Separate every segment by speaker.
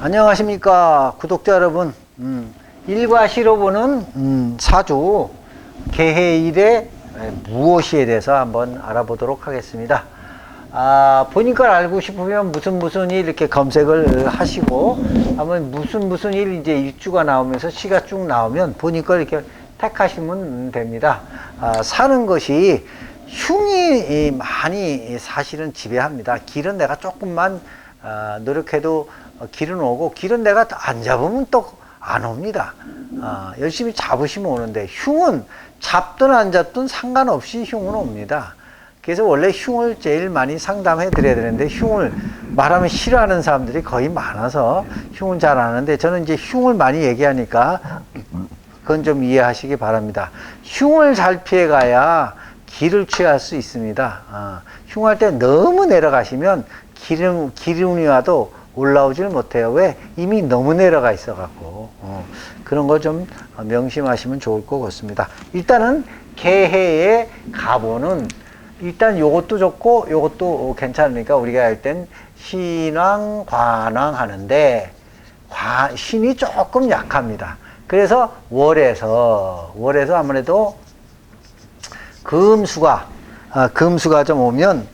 Speaker 1: 안녕하십니까 구독자 여러분. 음, 일과 시로 보는 음, 사주 개해일의 무엇이에 대해서 한번 알아보도록 하겠습니다. 아, 걸 알고 싶으면 무슨 무슨 일 이렇게 검색을 하시고 한번 무슨 무슨 일 이제 일주가 나오면서 시가 쭉 나오면 걸 이렇게 택하시면 됩니다. 아, 사는 것이 흉이 많이 사실은 지배합니다. 길은 내가 조금만 아, 노력해도 어, 길은 오고 길은 내가 안 잡으면 또 안 옵니다. 아, 열심히 잡으시면 오는데 흉은 잡든 안 잡든 상관없이 흉은 옵니다. 그래서 원래 흉을 제일 많이 상담해 드려야 되는데 흉을 말하면 싫어하는 사람들이 거의 많아서 흉은 잘 아는데 저는 이제 흉을 많이 얘기하니까 그건 좀 이해하시기 바랍니다. 흉을 잘 피해 가야 길을 취할 수 있습니다. 아, 흉할 때 너무 내려가시면 기름, 기름이 와도 올라오질 못해요. 왜? 이미 너무 내려가 있어갖고. 어, 그런 거 좀 명심하시면 좋을 것 같습니다. 일단은 개해의 가보는 일단 요것도 좋고 요것도 괜찮으니까 우리가 할 땐 신왕, 관왕 하는데 과, 신이 조금 약합니다. 그래서 월에서 월에서 아무래도 금수가 아, 금수가 좀 오면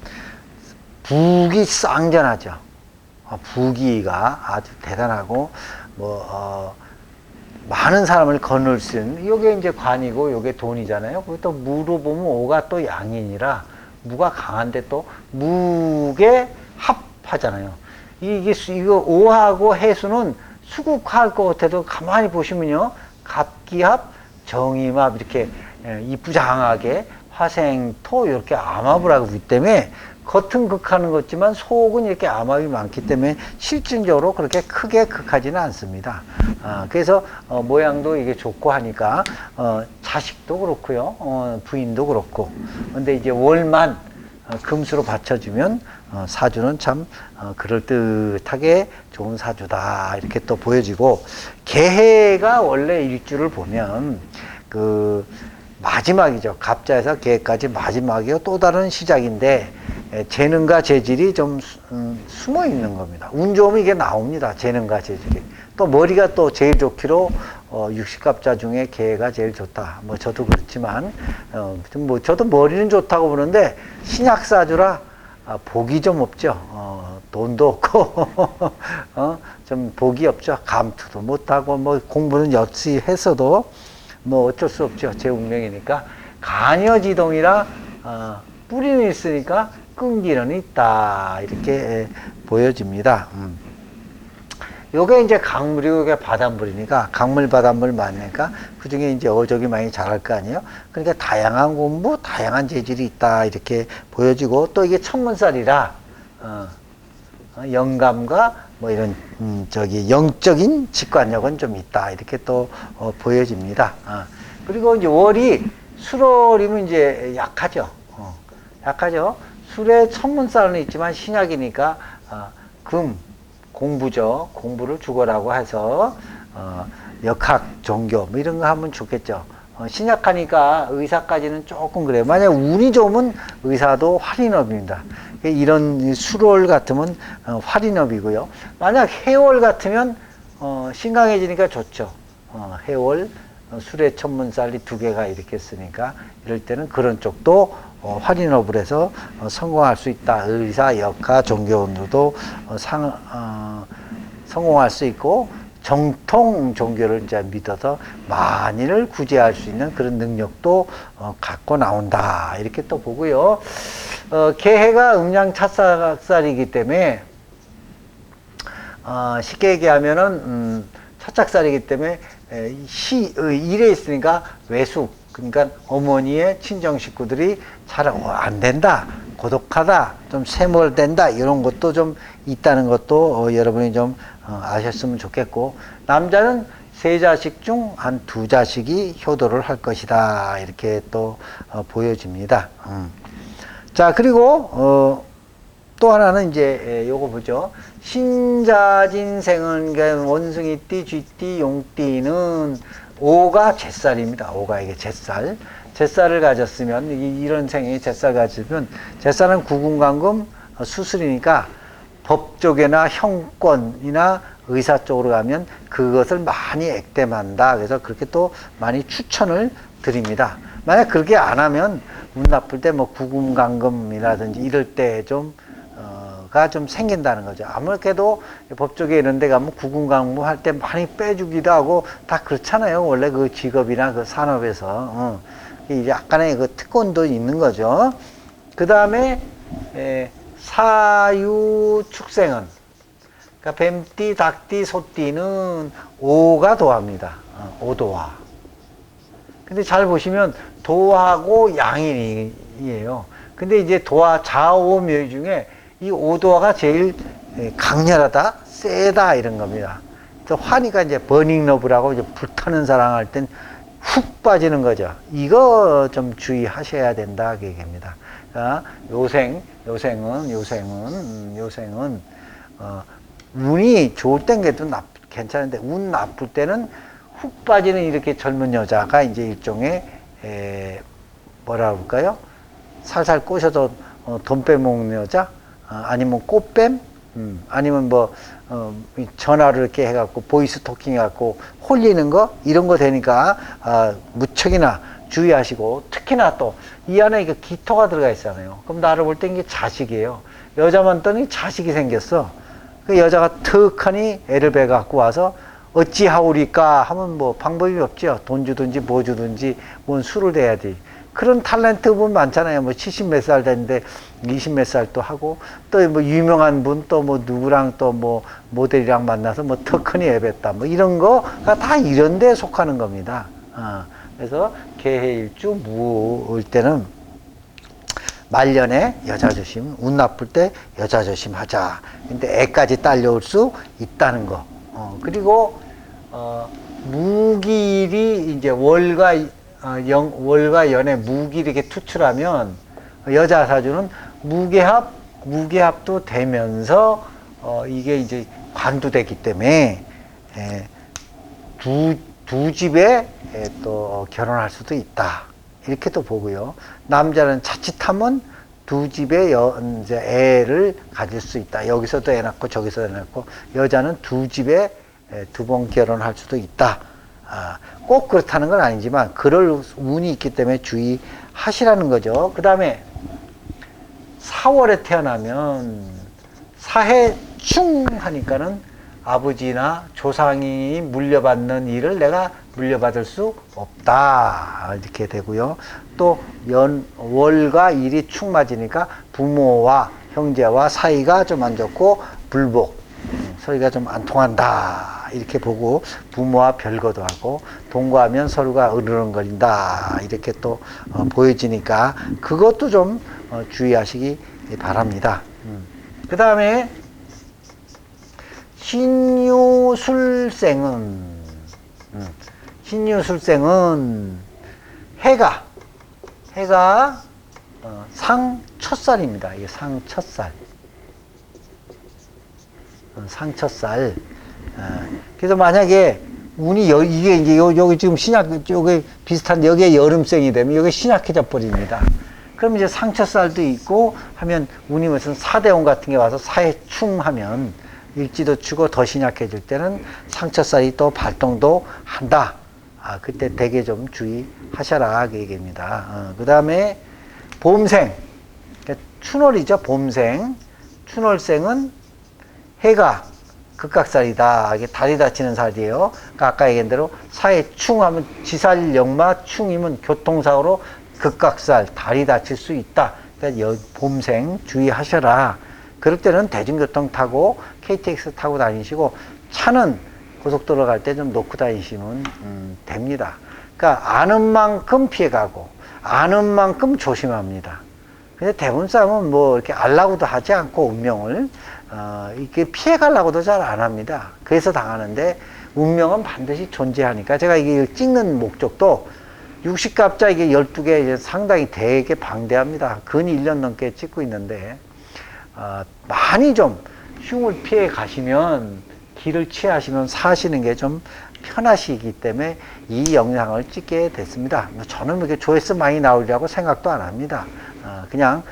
Speaker 1: 북이 쌍전하죠. 어, 부기가 아주 대단하고 뭐 어, 많은 사람을 거늘 수 있는 요게 이제 관이고 요게 돈이잖아요. 그또 무로 보면 오가 또 양인이라 무가 강한데 또 무게 합하잖아요. 이게 수- 이거 오하고 해수는 수국할 것 같아도 가만히 보시면요. 갑기합, 정임합 이렇게 예, 이쁘장하게 화생토 이렇게 암합을 하고 있기 때문에 겉은 극하는 것지만 속은 이렇게 암압이 많기 때문에 실질적으로 그렇게 크게 극하지는 않습니다. 아, 그래서 어, 모양도 이게 좋고 하니까 어, 자식도 그렇고요, 어, 부인도 그렇고. 근데 이제 월만 어, 금수로 받쳐주면 어, 사주는 참 어, 그럴듯하게 좋은 사주다 이렇게 또 보여지고 개해가 원래 일주를 보면 그 마지막이죠. 갑자에서 개까지 마지막이요. 또 다른 시작인데 에, 재능과 재질이 좀 수- 음, 숨어 있는 겁니다. 운 좋으면 이게 나옵니다. 재능과 재질이. 또 머리가 또 제일 좋기로 어, 육식갑자 중에 개가 제일 좋다. 뭐 저도 그렇지만 어, 좀뭐 저도 머리는 좋다고 보는데 신약사주라 아, 복이 좀 없죠. 어, 돈도 없고 어, 좀 복이 없죠. 감투도 못하고 뭐 공부는 역시 했어도 뭐 어쩔 수 없죠. 제 운명이니까 간여지동이라 어, 뿌리는 있으니까 끈기는 있다 이렇게 에, 보여집니다. 음. 요게 이제 강물이고 요게 바닷물이니까 강물 바닷물 많으니까 그 중에 이제 어족이 많이 자랄 거 아니에요. 그러니까 다양한 공부, 다양한 재질이 있다 이렇게 보여지고 또 이게 천문살이라 어, 어, 영감과 뭐 이런 음, 저기 영적인 직관력은 좀 있다 이렇게 또 어, 보여집니다. 어. 그리고 이제 월이 수월이면 이제 약하죠. 어, 약하죠. 술에 천문살은 있지만 신약이니까 어, 금 공부죠. 공부를 죽어라고 해서 어, 역학 종교 뭐 이런 거 하면 좋겠죠. 어, 신약하니까 의사까지는 조금 그래요. 만약 운이 좋으면 의사도 활인업입니다. 이런 수월 같으면 어, 활인업이고요. 만약 해월 같으면 어, 신강해지니까 좋죠. 어, 해월 어, 술의 천문살이 두 개가 이렇게 쓰니까 이럴 때는 그런 쪽도 어, 활인업을 해서 어, 성공할 수 있다. 의사, 역학, 종교운도 어, 상, 어, 성공할 수 있고 정통 종교를 이제 믿어서 만인을 구제할 수 있는 그런 능력도 어, 갖고 나온다. 이렇게 또 보고요. 어, 개해가 음양 찻살이기 때문에 어, 쉽게 얘기하면은 음, 첫작살이기 때문에 에, 시 어, 일에 있으니까 외숙 그러니까 어머니의 친정 식구들이 잘 안 된다 고독하다 좀 세몰된다 이런 것도 좀 있다는 것도 어, 여러분이 좀 어, 아셨으면 좋겠고 남자는 세 자식 중 한 두 자식이 효도를 할 것이다 이렇게 또 어, 보여집니다. 음. 자 그리고 어, 또 하나는 이제 에, 요거 보죠. 신자진생은 원숭이띠, 쥐띠, 용띠는 오가 제살입니다. 오가 이게 제살. 제살을 가졌으면 이, 이런 생이 제살 가지면 제살은 구군강금 어, 수술이니까 법 쪽이나 형권이나 의사 쪽으로 가면 그것을 많이 액땜한다. 그래서 그렇게 또 많이 추천을 드립니다. 만약 그렇게 안 하면 운 나쁠 때 뭐 구금강금이라든지 이럴 때좀 가좀 생긴다는 거죠. 아무래도 법 쪽에 이런 데 가면 구금강금 할때 많이 빼주기도 하고 다 그렇잖아요. 원래 그 직업이나 그 산업에서. 어. 이제 약간의 그 특권도 있는 거죠. 그 다음에 사유 축생은 그러니까 뱀띠, 닭띠, 소띠는 오가 도합니다. 어, 오도화. 근데 잘 보시면 도하고 양인이에요. 근데 이제 도화 좌오묘 중에 이 오도화가 제일 강렬하다, 세다 이런 겁니다. 또 환희가 이제 버닝 러브라고 이제 불타는 사랑할 땐 훅 빠지는 거죠. 이거 좀 주의하셔야 된다 그 얘기입니다. 요생, 요생은 요생은 음, 요생은 어, 운이 좋을 땐 그래도 나, 괜찮은데 운 나쁠 때는 훅 빠지는 이렇게 젊은 여자가 이제 일종의 에, 뭐라 그럴까요? 살살 꼬셔도 어, 돈 빼먹는 여자 어, 아니면 꽃뱀 음, 아니면 뭐 어, 이 전화를 이렇게 해갖고 보이스 토킹 해갖고 홀리는 거 이런 거 되니까 아, 무척이나 주의하시고 특히나 또 이 안에 이게 기토가 들어가 있잖아요. 그럼 나를 볼때 이게 자식이에요. 여자만 떠니 자식이 생겼어. 그 여자가 턱하니 애를 배 갖고 와서 어찌하오리까 하면 뭐 방법이 없죠. 돈 주든지 뭐 주든지 뭔 술을 대야지. 그런 탤런트 분 많잖아요. 뭐 70 몇 살 됐는데 20 몇살또 하고 또 뭐 유명한 분 또 뭐 누구랑 또 뭐 모델이랑 만나서 뭐 턱하니 애뱉다 뭐 이런 거가 다 이런 데 속하는 겁니다. 어. 그래서 개해일주 무을 때는 말년에 여자 조심, 운 나쁠 때 여자 조심하자. 근데 애까지 딸려올 수 있다는 거. 어, 그리고 어, 무길이 이제 월과 어, 영, 월과 연의 무길이 이렇게 투출하면 여자 사주는 무계합, 무계합도 되면서 어, 이게 이제 관두되기 때문에 에, 두, 두 집에 에, 또 결혼할 수도 있다. 이렇게 또 보고요. 남자는 자칫하면 두 집에 여, 이제 애를 가질 수 있다. 여기서도 애 낳고 저기서 애 낳고 여자는 두 집에 두 번 결혼할 수도 있다. 아, 꼭 그렇다는 건 아니지만 그럴 운이 있기 때문에 주의하시라는 거죠. 그 다음에 4월에 태어나면 사해충 하니까는 아버지나 조상이 물려받는 일을 내가 물려받을 수 없다 이렇게 되고요. 또 연 월과 일이 축 맞으니까 부모와 형제와 사이가 좀 안 좋고 불복 소리가 좀 안 통한다 이렇게 보고 부모와 별거도 하고 동거하면 서로가 으르렁거린다 이렇게 또 어, 보여지니까 그것도 좀 어, 주의하시기 바랍니다. 음. 그 다음에 신유술생은 음, 신유술생은 해가 해가 어, 상 첫살입니다. 이게 상 첫살. 어, 상첫살. 어, 그래서 만약에 운이 여, 이게 이제 요, 여기 지금 신약 여기 비슷한 여기에 여름생이 되면 여기 신약해져 버립니다. 그럼 이제 상처살도 있고 하면 운이 무슨 사대원 같은 게 와서 사해충 하면 일지도 추고 더 신약해질 때는 상처살이 또 발동도 한다. 아, 그때 되게 좀 주의하셔라. 그 얘기입니다. 어, 그 다음에 봄생. 그러니까 춘월이죠. 봄생. 춘월생은 해가 극각살이다. 이게 다리 다치는 살이에요. 그러니까 아까 얘기한 대로 사해충 하면 지살 역마 충이면 교통사고로 극각살, 다리 다칠 수 있다. 그러니까 봄생 주의하셔라. 그럴 때는 대중교통 타고 KTX 타고 다니시고 차는 고속도로 갈 때 좀 놓고 다니시면 음, 됩니다. 그러니까 아는 만큼 피해가고 아는 만큼 조심합니다. 근데 대부분 사람은 뭐 이렇게 알라고도 하지 않고 운명을 어, 이렇게 피해 가려고도 잘 안 합니다. 그래서 당하는데 운명은 반드시 존재하니까 제가 이게 찍는 목적도 60갑자 이게 12개 상당히 되게 방대합니다. 근 1년 넘게 찍고 있는데 어, 많이 좀 흉을 피해 가시면 길을 취하시면 사시는 게 좀 편하시기 때문에 이 영상을 찍게 됐습니다. 뭐 저는 이렇게 조회수 많이 나오리라고 생각도 안 합니다. 어, 그냥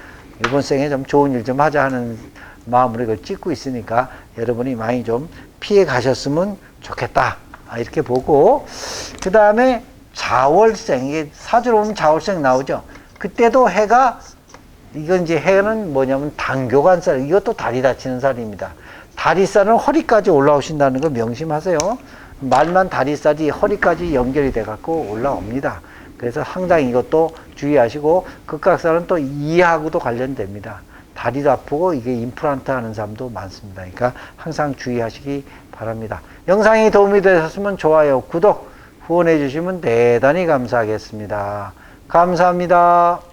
Speaker 1: 이번 생에 좀 좋은 일 좀 하자 하는 마음으로 이걸 찍고 있으니까 여러분이 많이 좀 피해 가셨으면 좋겠다. 아, 이렇게 보고 그 다음에 자월생 이게 사주로 보면 자월생 나오죠. 그때도 해가 이건 이제 해는 뭐냐면 당교관살 이것도 다리 다치는 살입니다. 다리살은 허리까지 올라오신다는 거 명심하세요. 말만 다리살이 허리까지 연결이 돼 갖고 올라옵니다. 그래서 항상 이것도 주의하시고 극각살은 또 이하고도 관련됩니다. 다리도 아프고 이게 임플란트 하는 사람도 많습니다. 그러니까 항상 주의하시기 바랍니다. 영상이 도움이 되셨으면 좋아요, 구독, 후원해 주시면 대단히 감사하겠습니다. 감사합니다.